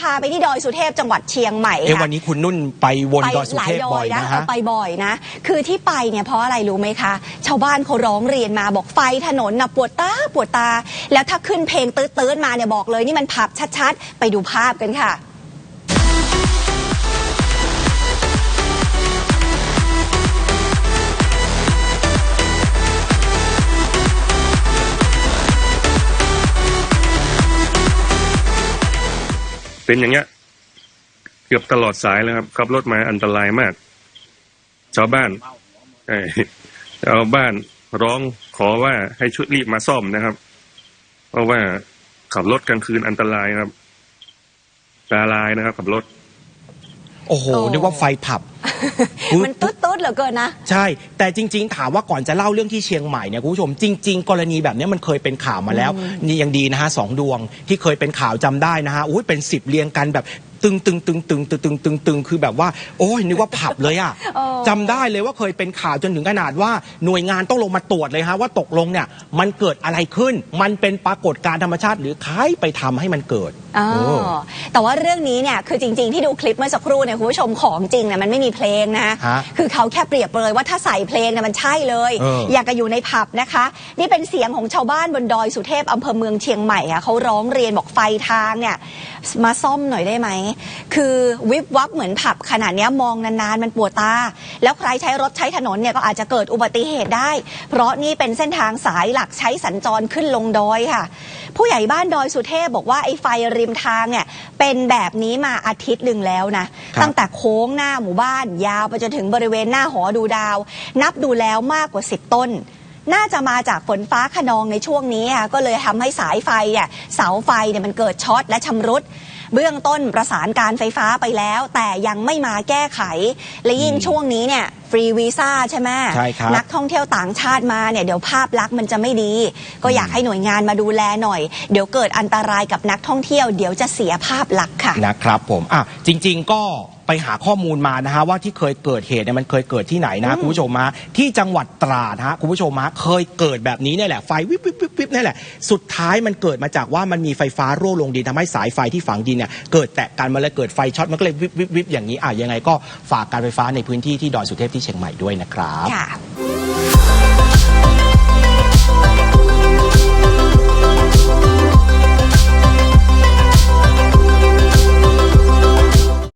พาไปที่ดอยสุเทพจังหวัดเชียงใหม่เอ้ค่ะวันนี้คุณนุ่นไปวนไปดอยสุหลาเทยพดบ่ออยยนะนะเอฮะอไปบ่อยนะ คือที่ไปเนี่ยเพราะอะไรรู้ไหมคะ ชาวบ้านเขาร้องเรียนมาบอกไฟถนนน่ะปวดตาปวดตา แล้วถ้าขึ้นเพลงตื้ดๆมาเนี่ยบอกเลยนี่มันผับชัดๆ ไปดูภาพกันค่ะ เป็นอย่างเงี้ยเกือบตลอดสายแล้วครับขับรถมาอันตรายมาก ชาวบ้านชาวบ้านร้องขอว่าให้ช่วยรีบมาซ่อมนะครับ เพราะว่าขับรถกลางคืนอันตรายครับตาลายนะครับ ขับรถ โอ้โหโอ้นึกว่าไฟผับอุ๊ยมันตุ๊ดๆเหลือเกินนะ ใช่ แต่จริง ๆ ถามว่าก่อนจะเล่าเรื่องที่เชียงใหม่เนี่ยคุณผู้ชมจริง ๆ กรณีแบบนี้มันเคยเป็นข่าวมาแล้ว นี่ยังดีนะฮะสองดวงที่เคยเป็นข่าวจำได้นะฮะอุ้ยเป็นสิบเรียงกันแบบ ตึงตึงตึงตึงตึงตึงตึงตึงคือแบบว่า โอ้ยนึกว่าผับเลยอะเออ จำได้เลยว่าเคยเป็นข่าวจนถึงขนาดว่าหน่วยงานต้องลงมาตรวจเลยฮะว่าตกลงเนี่ยมันเกิดอะไรขึ้น มันเป็นปรากฏการณ์ธรรมชาติ หรือใครไปทำให้มันเกิดอ๋อเออแต่ว่าเรื่องนี้เนี่ยคือจริง ๆ ที่ดูคลิปเมื่อสักครู่เนี่ยคุณผู้ชมของจริงเนี่ยมันไม่มีเพลงนะ ฮะคือเขาแค่เปรียบเลยว่าถ้าใส่เพลงเนี่ยมันใช่เลย เอออยากจะอยู่ในผับนะคะ นี่เป็นเสียงของชาวบ้านบนดอยสุเทพอำเภอเมืองเชียงใหม่ค่ะเขาร้องเรียนบอกไฟทางเนี่ยมาซ่อมหน่อยได้ไหมคือวิบวับเหมือนผับขนาดเนี้ยมองนานๆ มันปวดตา แล้วใครใช้รถใช้ถนนเนี่ยก็อาจจะเกิดอุบัติเหตุได้ เพราะนี่เป็นเส้นทางสายหลักใช้สัญจรขึ้นลงดอยค่ะ ผู้ใหญ่บ้านดอยสุเทพบอกว่าไอ้ไฟริมทางเนี่ยเป็นแบบนี้มาอาทิตย์หนึ่งแล้วนะครับตั้งแต่โค้งหน้าหมู่บ้านยาวไปจนถึงบริเวณหน้าหอดูดาว นับดูแล้วมากกว่า 10 ต้น น่าจะมาจากฝนฟ้าขนองในช่วงนี้ค่ะก็เลยทำให้สายไฟเนี่ยเสาไฟเนี่ยมันเกิดช็อตและชำรุด เบื้องต้นประสานการไฟฟ้าไปแล้ว แต่ยังไม่มาแก้ไข และยิ่งช่วงนี้เนี่ย ฟรีวีซ่าใช่ไหมใช่ครับนักท่องเที่ยวต่างชาติมาเนี่ยเดี๋ยวภาพลักษณ์มันจะไม่ดี ก็อยากให้หน่วยงานมาดูแลหน่อย เดี๋ยวเกิดอันตรายกับนักท่องเที่ยวเดี๋ยวจะเสียภาพลักษณ์ค่ะนะครับผมอะจริง ๆ ก็ไปหาข้อมูลมานะฮะว่าที่เคยเกิดเหตุเนี่ยมันเคยเกิดที่ไหนนะคุณผู้ชมมาที่จังหวัดตราดฮะคุณผู้ชมมาเคยเกิดแบบนี้เนี่ยแหละไฟวิบวิบวิบวิบนี่แหละสุดท้ายมันเกิดมาจากว่ามันมีไฟฟ้ารั่วลงดินทำให้สายไฟที่ฝังดินเนี่ยเกิดแตะกันมันเลยเกิดไฟช็อตมันก็เลยวิบวิบวิบอย่างนี้อะยังไงก็ฝากการไฟฟ้าในพื้นที่ที่ดอยสุเทพที่ที่เชียงใหม่ด้วยนะครับ